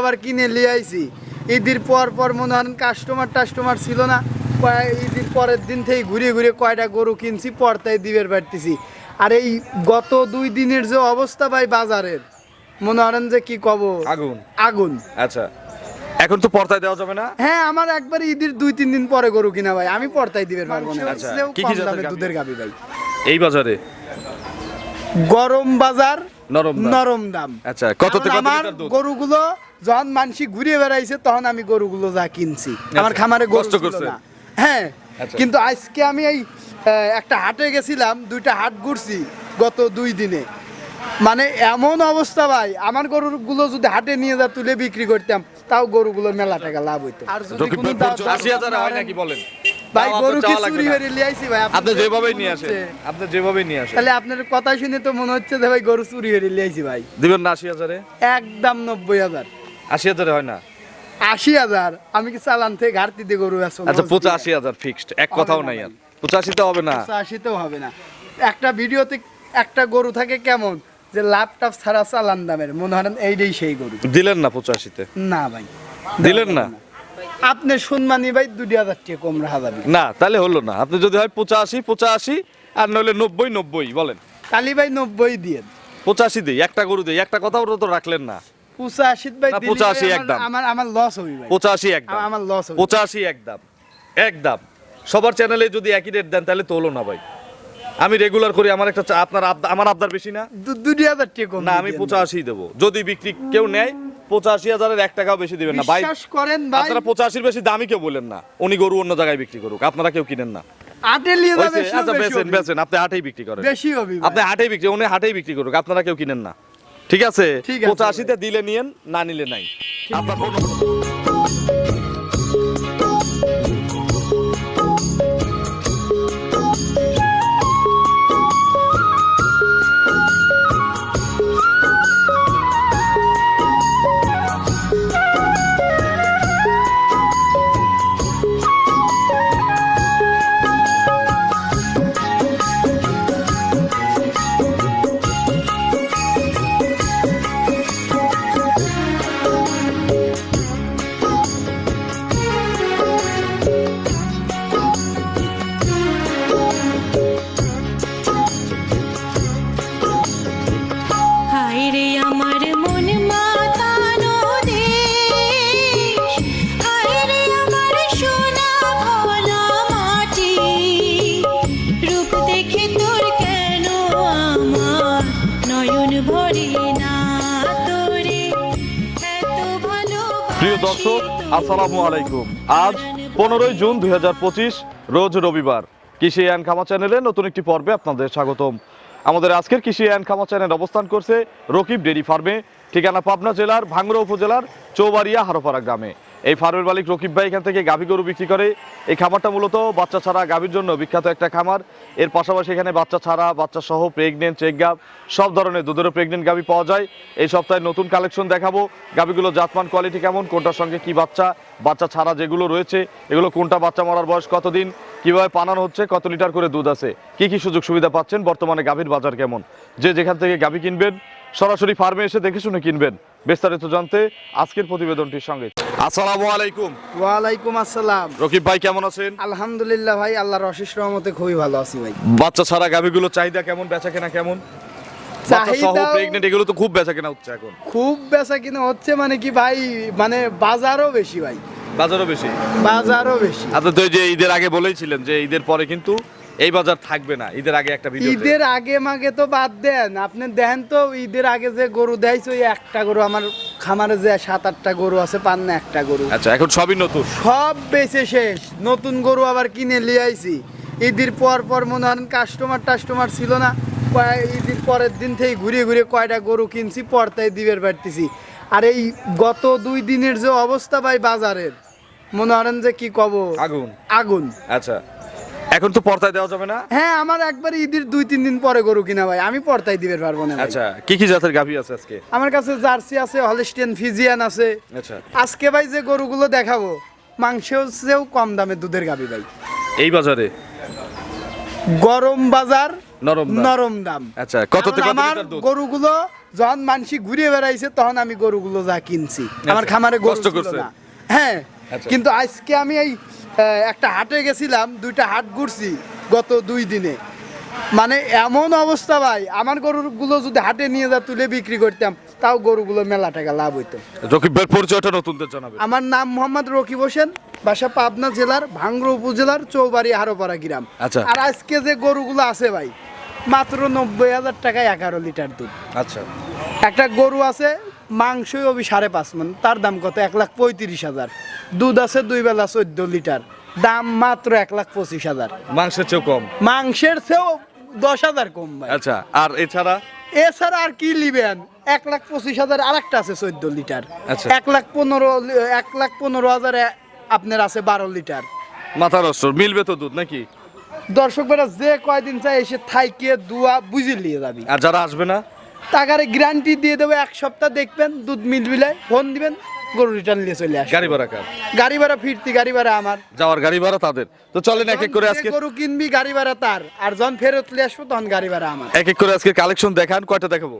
আবার কিনে নিয়ে আইছি। ঈদের পর পর মনে হয় কাস্টমার টাস্টমার ছিল না। ঈদের পরের দিন থেকে ঘুরে ঘুরে কয়টা গরু কিনছি পর্তায় দিবের বাড়তেছি। আর এই গত দুই দিনের যে অবস্থা ভাই বাজারের মনে করেন যে কি কব? আগুন। আগুন। আচ্ছা। এখন তো পর্দায় দেওয়া যাবে না? হ্যাঁ আমার একবার ঈদের দুই তিন দিন পরে গরু কিনা ভাই। আমি পর্তায় দিবের পারব না। আচ্ছা, কি কি জাতের দুধের গাবি ভাই। এই বাজারে? গরম বাজার নরম দাম। নরম দাম। আচ্ছা কত থেকে আমার গরুগুলো যখন মানসি ঘুরে বেড়াইছে তখন আমি গরুগুলো যা কিনছি। আমার খামারে কষ্ট করছে। হ্যাঁ আচ্ছা। কিন্তু আজকে আমি এই একটা হাটে গেছিলাম দুইটা হাট ঘুরছি গত দুই দিনে। মানে এমন অবস্থা ভাই আমার গরুগুলো যদি হাটে নিয়ে যা তুলে বিক্রি করতাম তাও গরুগুলো মেলা টাকা লাভ হইতো। আর যদি কোনো হয় নাকি বলেন? ভাই গরু কি চুরি করে নিয়ে আইছি ভাই আপনি মনে নিয়ে আসেন আপনি যেভাবেই নিয়ে আসেন। তাহলে আপনার কথা শুনে তো মনে হচ্ছে যে ভাই গরু চুরি করে নিয়ে আইছি ভাই। দিবেন না একদম হয় না? আশি হাজার। আমি কি চালান থেকে ঘাটতিতে গরু আছো আচ্ছা পঁচাশি হাজার ফিক্সড এক কথাও নাই। আর। পঁচাশিতে হবে না। আশিতেও হবে না। একটা ভিডিওতে একটা গরু থাকে কেমন? যে লাভ টাপ ছাড়া চালান দামের। মনে হয় এইটাই সেই গরু। দিলেন না পঁচাশিতে? না ভাই। দিলেন না। আপনি শুনমানি ভাই দুটি হাজার টাকা কম রাখা যাবে। না তাহলে হলো না। আপনি যদি হয় পঁচাশি পঁচাশি আর নইলে নব্বই নব্বই বলেন। কালী ভাই নব্বই দিয়ে। পঁচাশি দিই একটা গরু দিই একটা কথাও তো রাখলেন না। পঁচাশি ভাই পঁচাশি একদম। আমার- আমার লস হবে ভাই। পঁচাশি একদম। আমার লস হবে। পঁচাশি একদম। একদম। সবার চ্যানেলে যদি একই রেট দেন তাহলে তো হলো না ভাই। আমি রেগুলার করি আমার একটা আপনার আমার আবদার বেশি না। দু- দুটি হাজার টাকা না আমি পঁচাশি দেবো। যদি বিক্রি কেউ নেয় পঁচাশি হাজারের এক টাকাও বেশি দিবেন না। ভাই করেন আপনারা পঁচাশির বেশি দামি কেউ বলেন না। উনি গরু অন্য জায়গায় বিক্রি করুক আপনারা কেউ কিনেন না? আচ্ছা আপনি হাটেই বিক্রি করেন। আপনি হাটেই বিক্রি উনি হাটেই বিক্রি করুক আপনারা কেউ কিনেন না। ঠিক আছে? ঠিক আছে। পঁচাশিতে দিলে নিয়েন না নিলে নাই। আপনার দর্শক, আসসালামু আলাইকুম। আজ পনেরোই জুন দুই হাজার পঁচিশ, রোজ রবিবার। কৃষি অ্যান্ড খামা চ্যানেলে নতুন একটি পর্বে আপনাদের স্বাগতম। আমাদের আজকের কৃষি অ্যান্ড খামা চ্যানেল অবস্থান করছে রকিব ডেরি ফার্মে, ঠিকানা পাবনা জেলার ভাঙ্গুড়া উপজেলার চৌবাড়িয়া হারোপাড়া গ্রামে। এই ফার্মের মালিক রকিব ভাই এখান থেকে গাভী গরু বিক্রি করে। এই খামারটা মূলত বাচ্চা ছাড়া গাভীর জন্য বিখ্যাত একটা খামার। এর পাশাপাশি এখানে বাচ্চা ছাড়া, বাচ্চা সহ প্রেগনেন্ট চেক গাভ, সব ধরনের দুধেরও প্রেগনেন্ট গাভী পাওয়া যায়। এই সপ্তাহে নতুন কালেকশন দেখাবো। গাভীগুলো জাতমান কোয়ালিটি কেমন, কোনটার সঙ্গে কি বাচ্চা বাচ্চা ছাড়া যেগুলো রয়েছে, এগুলো কোনটা বাচ্চা মরার বয়স কতদিন, কীভাবে পানানো হচ্ছে, কত লিটার করে দুধ আছে, কি কি সুযোগ সুবিধা পাচ্ছেন, বর্তমানে গাভীর বাজার কেমন। যে যেখান থেকে গাভী কিনবেন, সরাসরি ফার্মে এসে দেখে শুনে কিনবেন। বিস্তারিত জানতে আজকের প্রতিবেদনটির সঙ্গে আসসালামু আলাইকুম। ওয়ালাইকুম আসসালাম। রকিব ভাই কেমন আছেন? আলহামদুলিল্লাহ ভাই আল্লাহর অশেষ রহমতে খুবই ভালো আছি ভাই। বাচ্চা ছাড়া গাভীগুলো চাহিদা কেমন বেচা কেনা কেমন? এগুলো তো খুব বেচা কেনা হচ্ছে এখন। খুব বেচা কিনা হচ্ছে মানে কি ভাই মানে বাজারও বেশি ভাই। বাজারও বেশি? বাজারও বেশি। আপনি তো যে ঈদের আগে বলেছিলেন যে ঈদের পরে কিন্তু এই বাজার থাকবে না ঈদের আগে একটা ভিডিও ঈদের আগে মাগে তো বাদ দেন আপনি দেন তো ঈদের আগে যে গরু দেয়ছে ওই একটা গরু আমার খামারে যে সাত আটটা গরু আছে পান না একটা গরু। আচ্ছা এখন সবই নতুন? সব বেচে শেষ নতুন গরু আবার কিনে নিয়ে আইছি। ঈদের পর পর মনে হয় কাস্টমার টাস্টমার ছিল না ঈদের পরের দিন থেকে ঘুরে ঘুরে কয়টা গরু কিনছি পর্তায় দিবের বাড়তেছি। আর এই গত দুই দিনের যে অবস্থা ভাই বাজারের মনে করেন যে কি কব? আগুন। আগুন। আচ্ছা। এখন তো পর্দায় দেওয়া যাবে না? হ্যাঁ আমার একবার ঈদের দুই তিন দিন পরে গরু কিনা ভাই। আমি পর্তায় দিবের পারব না ভাই। আচ্ছা কি কি জাতের গাভী আছে আজকে? আমার কাছে জার্সি আছে হলিস্টিয়ান ফিজিয়ান আছে। আচ্ছা। আজকে ভাই যে গরুগুলো দেখাবো মাংসেও চেয়েও কম দামে দুধের গাবি ভাই। এই বাজারে? গরম বাজার নরম দাম। নরম দাম। আচ্ছা কত কারণ থেকে কত আমার লিটার দুধ? গরুগুলো যখন মানসি ঘুরে বেড়াইছে তখন আমি গরুগুলো যা কিনছি। আমার খামারে গরু কষ্ট ছিল করছে। না। হ্যাঁ আচ্ছা। কিন্তু আজকে আমি এই একটা হাটে গেছিলাম দুইটা হাট ঘুরছি গত দুই দিনে। মানে এমন অবস্থা ভাই আমার গরুগুলো যদি হাটে নিয়ে যা তুলে বিক্রি করতাম তাও গরুগুলো মেলা টাকা লাভ হইতো। রকিব ভাইয়ের পরিচয়টা নতুনদের জানাবে আমার নাম মোহাম্মদ রকিব হোসেন বাসা পাবনা জেলার ভাঙ্গুর উপজেলার চৌবাড়ি হারোপাড়া গ্রাম। আচ্ছা। আর আজকে যে গরুগুলো আছে ভাই মাত্র নব্বই হাজার টাকায় এগারো লিটার দুধ। আচ্ছা। একটা গরু আছে মাংসই অবি সাড়ে পাঁচ মন তার দাম কত? এক লাখ পঁয়ত্রিশ হাজার। দুধ আছে দুই বেলা চোদ্দ লিটার। দাম মাত্র এক লাখ পঁচিশ হাজার। মাংসের চেয়েও কম? মাংসের চেয়েও দশ হাজার কম ভাই। আচ্ছা আর এছাড়া? এছাড়া আর কি লিবেন? এক লাখ পঁচিশ হাজার আর একটা আছে চোদ্দ লিটার। আচ্ছা। এক লাখ পনেরো এক লাখ পনেরো হাজার আপনার আছে বারো লিটার। মাথা রস মিলবে তো দুধ নাকি? দর্শক বেড়া যে কয়দিন চাই এসে থাইকে দুয়া বুঝে নিয়ে যাবি। আর যারা আসবে না? টাকারে গ্যারান্টি দিয়ে দেবো এক সপ্তাহ দেখবেন দুধ মিল মিলবিলে ফোন দিবেন গরু রিটার্ন নিয়ে চলে আসে। গাড়ি ভাড়া কার? গাড়ি ভাড়া ফিরতি গাড়ি ভাড়া আমার। যাওয়ার গাড়ি ভাড়া তাদের। তো চলেন এক এক করে আজকে গরু কিনবি গাড়ি ভাড়া তার। আর যখন ফেরত নিয়ে আসব তখন গাড়ি ভাড়া আমার। এক এক করে আজকে কালেকশন দেখান কয়টা দেখাবো?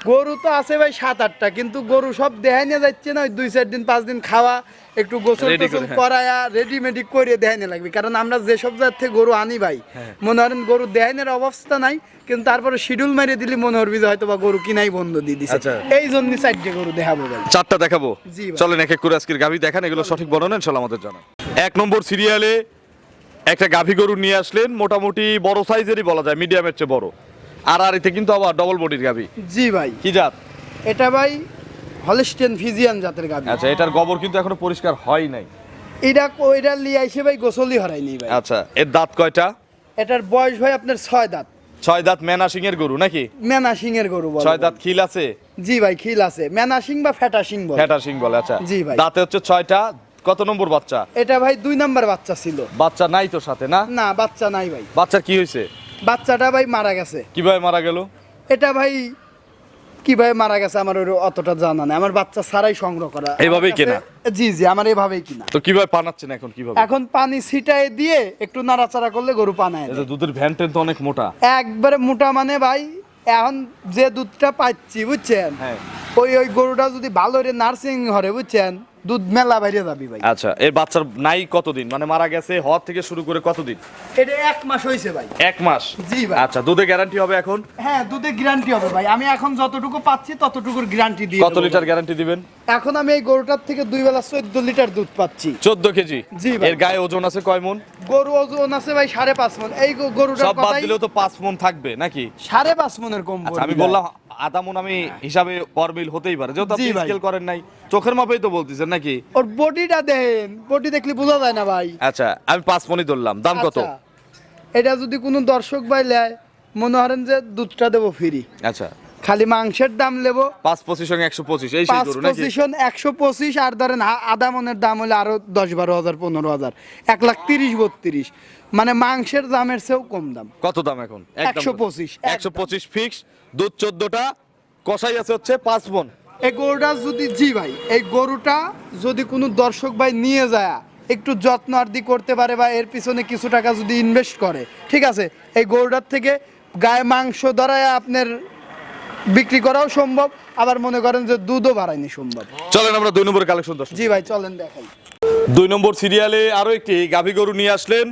গরু তো আছে ভাই সাত আটটা কিন্তু গরু সব দেখাই নিয়ে যাচ্ছে না ওই দুই চার দিন পাঁচ দিন খাওয়া একটু গোসল টোসল করে। করায়া রেডিমেডি করে দেখাই নিয়ে লাগবে কারণ আমরা যেসব জায়গা থেকে গরু আনি ভাই হ্যাঁ। মনে করেন গরু দেখাইনের অবস্থা নাই কিন্তু তারপরে শিডিউল মারিয়ে দিলি মনে হরবি হয়তো বা গরু কিনাই বন্ধ দিয়ে দিছে আচ্ছা। এই জন্য চারটে গরু দেখাবো ভাই চারটা দেখাবো। চলেন এক এক করে আজকের গাভি দেখান এগুলো সঠিক বর্ণনা ইনশাল্লাহ আমাদের জানান এক নম্বর সিরিয়ালে একটা গাভি গরু নিয়ে আসলেন মোটামুটি বড় সাইজেরই বলা যায় মিডিয়ামের চেয়ে বড় আর আর এতে কিন্তু আবার ডবল বডির জি ভাই। কি জাত? এটা ভাই হলিস্টেন ফিজিয়ান জাতের আচ্ছা এটার গোবর কিন্তু এখনও পরিষ্কার হয় নাই। এটা এটা লিয়ে আইসে ভাই গোসলই হরাইনি ভাই। আচ্ছা এর দাঁত কয়টা? এটার বয়স ভাই আপনার ছয় দাঁত। ছয় দাঁত মেনা সিং এর গরু নাকি? মেনা সিং এর গরু বলে ছয় দাঁত খিল আছে? জি ভাই খিল আছে। মেনা সিং বা ফেটা সিং বলে। ফ্যাটা সিং বলে আচ্ছা। জি ভাই। দাঁতে হচ্ছে ছয়টা কত নম্বর বাচ্চা? এটা ভাই দুই নাম্বার বাচ্চা ছিল। বাচ্চা নাই তো সাথে না? না বাচ্চা নাই ভাই। বাচ্চার কি হয়েছে? বাচ্চাটা ভাই মারা গেছে। কীভাবে মারা গেল? এটা ভাই কীভাবে মারা গেছে আমার ওর অতটা জানা নেই। আমার বাচ্চা সারাই সংগ্রহ করা। এইভাবেই কাছে- জি জি আমার এভাবেই কিনা। তো কীভাবে পানাচ্ছেন এখন কীভাবে? এখন পানি ছিটায় দিয়ে একটু নাড়াচাড়া করলে গরু পানায় যে দুধের ভ্যান তো অনেক মোটা। একবারে মোটা মানে ভাই এখন যে দুধটা পাচ্ছি বুঝছেন? হ্যাঁ। ওই ওই গরুটা যদি ভালো রে নার্সিং হরে বুঝছেন? দুধ মেলা বাইরে যাবি ভাই। আচ্ছা এর বাচ্চার নাই কতদিন? মানে মারা গেছে হওয়ার থেকে শুরু করে কতদিন? এটা এক মাস হয়েছে ভাই। এক মাস? জি ভাই। আচ্ছা দুধে গ্যারান্টি হবে এখন? হ্যাঁ দুধের গ্যারান্টি হবে ভাই। আমি এখন যতটুকু পাচ্ছি ততটুকুর গ্যারান্টি দিয়ে কত লিটার গ্যারান্টি দিবেন? এখন আমি এই গরুটার থেকে দুই বেলা চোদ্দ লিটার দুধ পাচ্ছি। চোদ্দ কেজি? জি ভাই। এর গায়ে ওজন আছে কয় মন? গরু ওজন আছে ভাই সাড়ে পাঁচ মন। এই গো- গরুটার সব বাদ দিলেও তো পাঁচ মন থাকবে নাকি? সাড়ে পাঁচ মনের কম আচ্ছা আমি বললাম আধা মন আমি হিসাবে পরমিল হতেই পারে। যেহেতু আপনি স্কেল করেন নাই চোখের মাপেই তো বলতেছেন নাকি? ওর বডিটা দেখেন বডি দেখলে বোঝা যায় না ভাই। আচ্ছা আমি পাঁচ মনই ধরলাম দাম কত? আচ্ছা, এটা যদি কোনো দর্শক ভাই নেয় মনে করেন যে দুধটা দেবো ফ্রি আচ্ছা। খালি মাংসের দাম নেব। পাঁচ পঁচিশ একশো পঁচিশ এই পাঁচ পজিশন একশো পঁচিশ আর ধরেন মনের দাম হলে আরও দশ বারো হাজার পনেরো হাজার এক লাখ তিরিশ বত্রিশ। মানে মাংসের দামের চেয়েও কম দাম। কত দাম এখন? 125 একশো পঁচিশ ফিক্স দুধ চোদ্দটা কষাই আছে হচ্ছে পাঁচ মন এই গরুটা যদি জি ভাই এই গরুটা যদি কোনো দর্শক ভাই নিয়ে যায় একটু যত্ন আরদি করতে পারে বা এর পিছনে কিছু টাকা যদি ইনভেস্ট করে ঠিক আছে? এই গরুটার থেকে গায়ে মাংস ধরায় আপনার বিক্রি করাও সম্ভব আবার মনে করেন যে দুধও বাড়ায়নি সম্ভব। চলেন আমরা দুই নম্বর কালেকশন দর্শক। জি ভাই চলেন দেখাই। দুই নম্বর সিরিয়ালে আরও একটি গাভী গরু নিয়ে আসলেন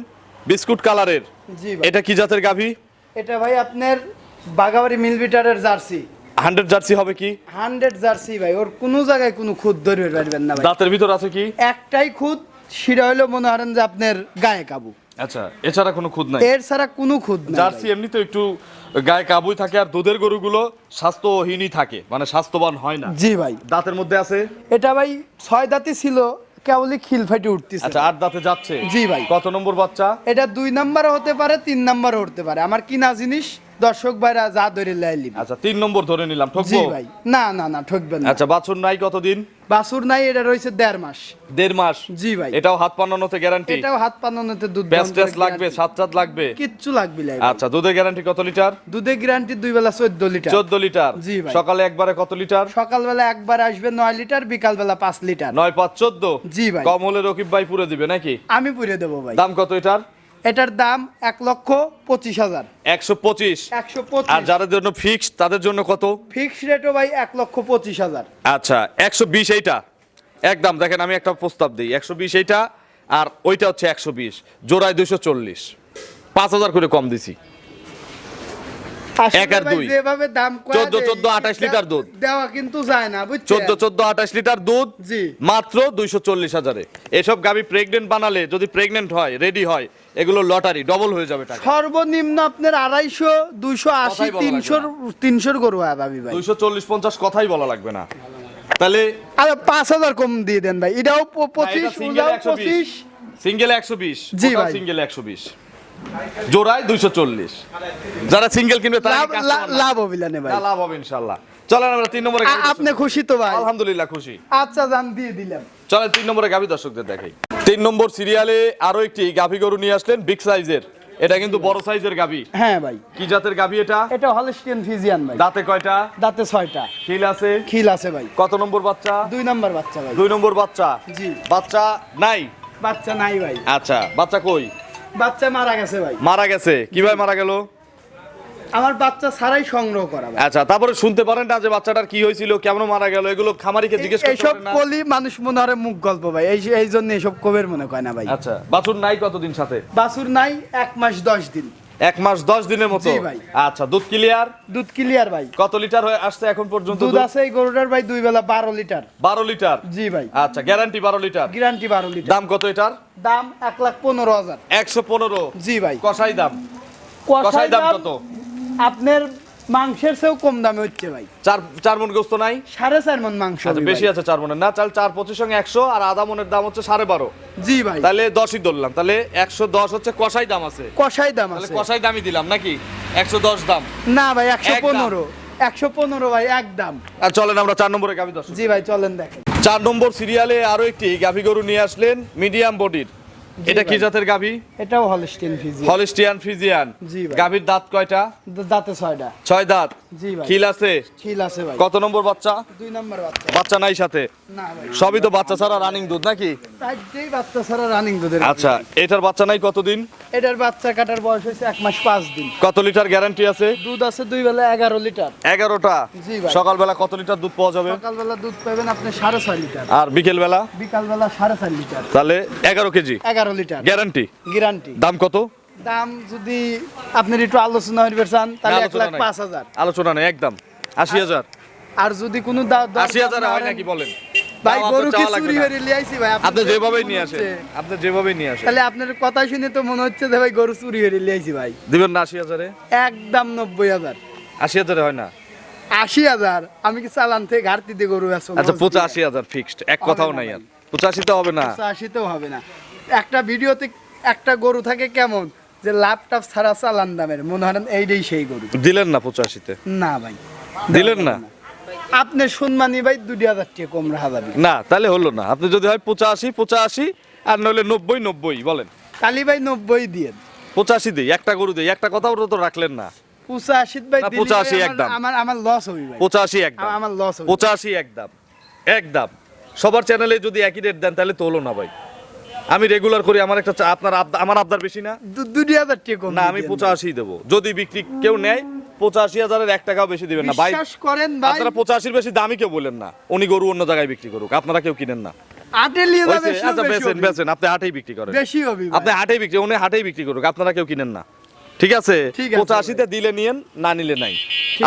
বিস্কুট কালারের জি ভাই। এটা কি জাতের গাভী? এটা ভাই আপনার বাগাবাড়ি মিলবিটারের জার্সি। হান্ড্রেড জার্সি হবে কি? হান্ড্রেড জার্সি ভাই ওর কোনো জায়গায় কোনো খুদ ধরবে পারবেন না ভাই। দাঁতের ভিতর আছে কি? একটাই খুদ সেটা হলো মনে করেন যে আপনার গায়ে কাবু। আচ্ছা এছাড়া কোনো খুদ নাই? এর ছাড়া কোনো খুদ নাই জার্সি এমনি তো একটু গায়ে কাবুই থাকে আর দুধের গরুগুলো স্বাস্থ্যহীনই থাকে মানে স্বাস্থ্যবান হয় না। জি ভাই। দাঁতের মধ্যে আছে? এটা ভাই ছয় দাঁতি ছিল কেবলই খিল ফাইটে উঠতেছে। আচ্ছা আট দাঁতে যাচ্ছে। জি ভাই। কত নম্বর বাচ্চা? এটা দুই নাম্বারও হতে পারে তিন নাম্বারও হতে পারে। আমার কিনা জিনিস দর্শক ভাইরা যা ধরে লাইলি আচ্ছা তিন নম্বর ধরে নিলাম জি ঠকবো ভাই। না না না ঠকবেন না। আচ্ছা বাছুর নাই কতদিন? বাসুর নাই এটা রয়েছে দেড় মাস। দেড় মাস? জি ভাই। এটাও হাত পান্নানোতে গ্যারান্টি এটাও হাত পানানোতে দুধ বন্ধ ট্যাস লাগবে সাত সাত লাগবে? কিচ্ছু লাগবে লাই আচ্ছা দুধের গ্যারান্টি কত লিটার? দুধে গ্যারান্টি দুই বেলা চোদ্দ লিটার। চোদ্দ লিটার? জি ভাই। সকালে একবারে কত লিটার? সকাল বেলা একবার আসবে নয় লিটার বিকালবেলা পাঁচ লিটার। নয় পাঁচ চোদ্দ? জি ভাই। কম হলে রকিব ভাই পুরে দিবে নাকি? আমি পুড়ে দেবো ভাই। দাম কত এটার? এটার দাম এক লক্ষ পঁচিশ হাজার। একশো পঁচিশ। একশো পঁচিশ। আর যাদের জন্য ফিক্সড তাদের জন্য কত? ফিক্স রেটও ভাই এক লক্ষ পঁচিশ হাজার। আচ্ছা একশো বিশ এইটা। একদম দেখেন আমি একটা প্রস্তাব দিই। একশো বিশ এইটা আর ওইটা হচ্ছে একশো বিশ। জোড়ায় দুশো চল্লিশ। পাঁচ হাজার করে কম দিছি। এক আর দুই। যেভাবে দাম কয়া 14, দেয়, 14, 28 লিটার দুধ। দেওয়া কিন্তু যায় না চোদ্দ চোদ্দ আঠাশ লিটার দুধ জি। মাত্র দুইশো চল্লিশ হাজারে। এসব গাবি প্রেগনেন্ট বানালে যদি প্রেগনেন্ট হয় রেডি হয় এগুলো লটারি ডবল হয়ে যাবে টাকা। সর্বনিম্ন আপনার আড়াইশো দুইশো আশি তিনশোর তিনশোর গরু আদাবি ভাই। দুইশো চল্লিশ পঞ্চাশ কথাই বলা লাগবে না। তাহলে আরে পাঁচ হাজার কম দিয়ে দেন ভাই। এটাও পঁচিশ সিঙ্গেল একশো বিশ। জি ভাই। সিঙ্গেল একশো বিশ। জোড়ায় দুইশো চল্লিশ। যারা সিঙ্গেল কিনবে তারা লাভ না? ভাই। লাভ হবে ইনশাল্লাহ চলেন আমরা তিন নম্বরে আপনি খুশি তো ভাই? আলহামদুলিল্লাহ খুশি। আচ্ছা জান দিয়ে দিলাম। চলেন তিন নম্বরে গাভী দর্শকদের দেখাই। তিন নম্বর সিরিয়ালে আরও একটি গাভী গরু নিয়ে আসলেন বিগ সাইজের। এটা কিন্তু বড় সাইজের গাভী হ্যাঁ ভাই। কি জাতের গাভী এটা? এটা হলস্টিয়ান ফিজিয়ান ভাই। দাঁতে কয়টা? দাঁতে ছয়টা। খিল আছে? খিল আছে ভাই। কত নম্বর বাচ্চা? দুই নম্বর বাচ্চা ভাই। দুই নম্বর বাচ্চা? জি। বাচ্চা নাই? বাচ্চা নাই ভাই। আচ্ছা বাচ্চা কই? বাচ্চা মারা গেছে ভাই। মারা গেছে। কীভাবে মারা গেল? আমার বাচ্চা ছাড়াই সংগ্রহ করা আচ্ছা তারপরে শুনতে পারেন না যে বাচ্চাটার কি হয়েছিল কেমন মারা গেল এগুলো খামারিকে জিজ্ঞেস করতে এইসব কলি মানুষ মনে হয় মুখ গল্প ভাই। এই এই জন্য এসব কবের মনে কয় না ভাই। আচ্ছা বাছুর নাই কতদিন সাথে? বাছুর নাই এক মাস দশ দিন। এক মাস দশ দিনের মতো? ভাই। আচ্ছা দুধ ক্লিয়ার দুধ ক্লিয়ার ভাই। কত লিটার হয়ে আসছে এখন পর্যন্ত দুধ আছে এই গরুটার ভাই দুই বেলা বারো লিটার বারো লিটার জি ভাই। আচ্ছা গ্যারান্টি বারো লিটার গ্যারান্টি বারো লিটার দাম কত এটার? দাম এক লাখ পনেরো হাজার। একশো পনেরো? জি ভাই। কষাই দাম? কষাই দাম কত? আপনার মাংসের চেয়েও কম দামে হচ্ছে ভাই। চার চার মন গোস্ত নাই? সাড়ে চার মন মাংস আচ্ছা বেশি আছে চার মনের। না চাল চার পঁচিশ সঙ্গে একশো আর আধা মনের দাম হচ্ছে সাড়ে বারো। জি ভাই। তাহলে দশই ধরলাম। তাহলে একশো দশ হচ্ছে কষাই দাম আছে। কষাই দাম তাহলে আছে। কষাই দামই দিলাম নাকি? একশো দশ দাম। না ভাই একশো। পনেরো। একশো পনেরো ভাই এক দাম। আর চলেন আমরা চার নম্বরে গাভী দশ জি ভাই চলেন দেখেন। চার নম্বর সিরিয়ালে আরও একটি গাভী গরু নিয়ে আসলেন মিডিয়াম বডির। এটা কি জাতের গাভী? এটাও হলিস্টিয়ান ফ্রিজিয়ান জি ভাই। গাভীর দাঁত কয়টা? দাঁতে ছয়টা। ছয় দাঁত। জি ভাই। খিল আছে? খিল আছে ভাই। কত নম্বর বাচ্চা? দুই নাম্বার বাচ্চা। বাচ্চা নাই সাথে? না ভাই। সবই তো বাচ্চা ছাড়া রানিং দুধ নাকি? চারটেই বাচ্চা ছাড়া রানিং দুধের আচ্ছা এটার বাচ্চা নাই কতদিন? এটার বাচ্চা কাটার বয়স হয়েছে এক মাস পাঁচ দিন। কত লিটার গ্যারান্টি আছে? দুধ আছে দুই বেলা এগারো লিটার। এগারোটা? জি ভাই। সকালবেলা কত লিটার দুধ পাওয়া যাবে? সকালবেলা দুধ পাবেন আপনি সাড়ে ছয় লিটার। আর বিকেল বেলা বিকালবেলা সাড়ে চার লিটার। তাহলে এগারো কেজি। এগারো লিটার। গ্যারান্টি গ্যারান্টি দাম কত? দাম যদি আপনার একটু আলোচনা চান তাহলে এক লাখ পাঁচ হাজার। আলোচনা নেই একদম। আশি হাজার। আর যদি কোনো আশি হাজার হয় নাকি বলেন? ভাই গরু কি চুরি। হয়ে লিয়াইছি ভাই আপনি যেভাবেই নিয়ে আসেন আপনি যেভাবেই নিয়ে আসেন। তাহলে আপনার কথা শুনে তো মনে হচ্ছে যে ভাই গরু চুরি হয়ে লিয়াইছি ভাই। দিবেন না আশি হাজারে? একদম নব্বই হাজার। আশি হাজারে হয় না? আশি হাজার আমি কি চালান থেকে ঘাটতি দিয়ে গরু আছো আচ্ছা পঁচাশি হাজার ফিক্সড এক কথাও নাই। আর। পঁচাশিতে হবে না। আশিতেও হবে না। একটা ভিডিওতে একটা গরু থাকে কেমন? যে লাভ টাপ ছাড়া চালান দামের মনে হয় এইটাই সেই গরু। দিলেন না পঁচাশিতে? না ভাই। দিলেন না? আপনি শুনমানি ভাই দুই হাজার টাকা কম রাখা যাবে। না তাহলে হলো না। আপনি যদি হয় পঁচাশি পঁচাশি আর নইলে নব্বই নব্বই বলেন। কালী ভাই নব্বই দিয়ে পঁচাশি দিই একটা গরু দিই একটা কথাও তো রাখলেন না। পঁচাশি ভাই পঁচাশি একদম। আমার- আমার লস হবে ভাই। পঁচাশি একদম। আমার লস হবে। পঁচাশি একদম। একদম। সবার চ্যানেলে যদি একই রেট দেন তাহলে তো হলো না ভাই। আমি রেগুলার করি আমার একটা আপনার আমার আবদার বেশি না? দুই হাজার টাকা না আমি পঁচাশি দেবো। যদি বিক্রি কেউ নেয় পঁচাশি হাজারের এক টাকাও বেশি দিবেন না। ভাই করেন ভাই। আপনারা পঁচাশির বেশি দামই কেউ বলেন না। উনি গরু অন্য জায়গায় বিক্রি করুক আপনারা কেউ কিনেন না? আচ্ছা বেচেন বেচেন আপনি হাটেই বিক্রি করেন। বেশি হবে ভাই। আপনি হাটেই বিক্রি উনি হাটেই বিক্রি করুক আপনারা কেউ কিনেন না। ঠিক আছে? ঠিক আছে পঁচাশিতে দিলে নিয়েন না নিলে নাই।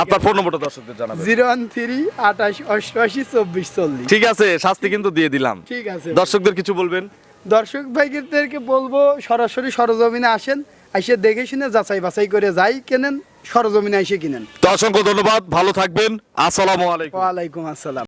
আপনার ফোন নম্বরটা দর্শকদের জানাবেন। জিরো ওয়ান থ্রি আঠাশ অষ্টআশি চব্বিশ চল্লিশ। ঠিক আছে শাস্তি কিন্তু দিয়ে দিলাম। ঠিক আছে দর্শকদের কিছু বলবেন? দর্শক ভাইদেরকে বলব সরাসরি সরজমিনে আসেন এসে দেখে শুনে যাচাই বাছাই করে যাই কেনেন সরজমিনে এসে কিনেন। তো অসংখ্য ধন্যবাদ ভালো থাকবেন আসসালামু আলাইকুম। ওয়ালাইকুম আসসালাম।